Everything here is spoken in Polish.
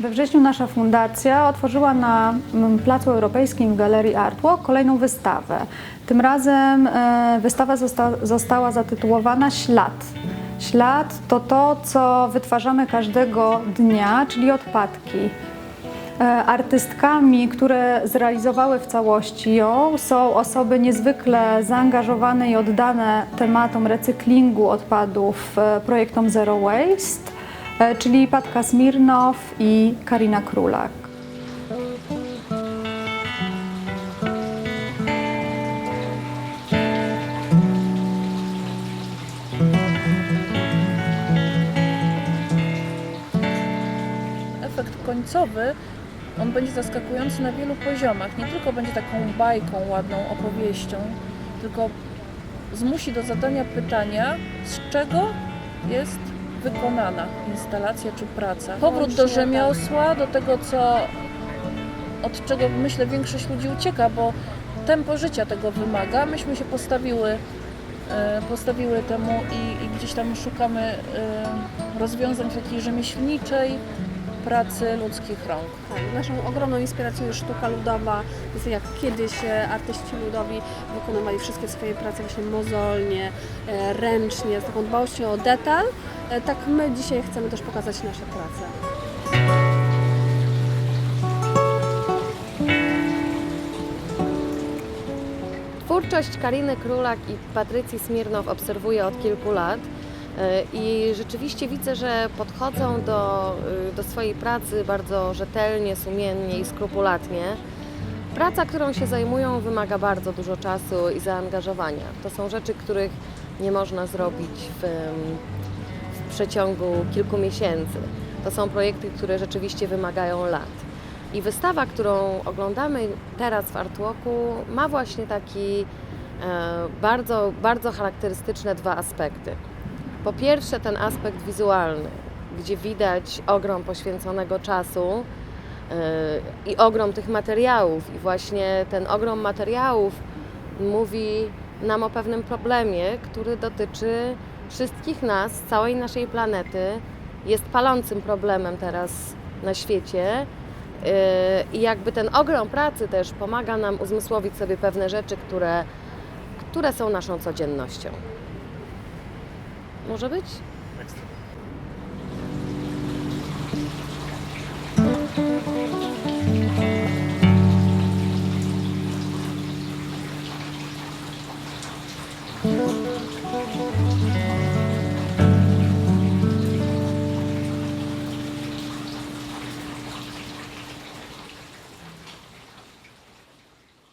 We wrześniu nasza fundacja otworzyła na mm, Placu Europejskim w Galerii Artwalk kolejną wystawę. Tym razem e, wystawa zosta, została zatytułowana Ślad. Ślad to to, co wytwarzamy każdego dnia, czyli odpadki. E, Artystkami, które zrealizowały w całości ją, są osoby niezwykle zaangażowane i oddane tematom recyklingu odpadów, e, projektom Zero Waste, czyli Patka Smirnow i Karina Królak. efekt końcowy, on będzie zaskakujący na wielu poziomach. Nie tylko będzie taką bajką, ładną opowieścią, tylko zmusi do zadania pytania, z czego jest wykonana instalacja czy praca. Powrót do rzemiosła, do tego, co, od czego myślę większość ludzi ucieka, bo tempo życia tego wymaga. Myśmy się postawiły, e, postawiły temu i, i gdzieś tam szukamy e, rozwiązań takiej rzemieślniczej, pracy ludzkich rąk. Tak, naszą ogromną inspiracją jest sztuka ludowa. Jest jak kiedyś e, artyści ludowi wykonywali wszystkie swoje prace właśnie mozolnie, e, ręcznie, z taką dbałością o detal. E, Tak my dzisiaj chcemy też pokazać nasze prace. Twórczość Kariny Królak i Patrycji Smirnow obserwuję od kilku lat i rzeczywiście widzę, że podchodzą do, y, do swojej pracy bardzo rzetelnie, sumiennie i skrupulatnie. Praca, którą się zajmują, wymaga bardzo dużo czasu i zaangażowania. To są rzeczy, których nie można zrobić w, em, w przeciągu kilku miesięcy. To są projekty, które rzeczywiście wymagają lat. I wystawa, którą oglądamy teraz w Artwalku, ma właśnie taki e, bardzo, bardzo charakterystyczne dwa aspekty. Po pierwsze, ten aspekt wizualny, gdzie widać ogrom poświęconego czasu e, i ogrom tych materiałów. I właśnie ten ogrom materiałów mówi nam o pewnym problemie, który dotyczy wszystkich nas, całej naszej planety. Jest palącym problemem teraz na świecie. Yy, I jakby ten ogrom pracy też pomaga nam uzmysłowić sobie pewne rzeczy, które, które są naszą codziennością. Może być? Ekstra.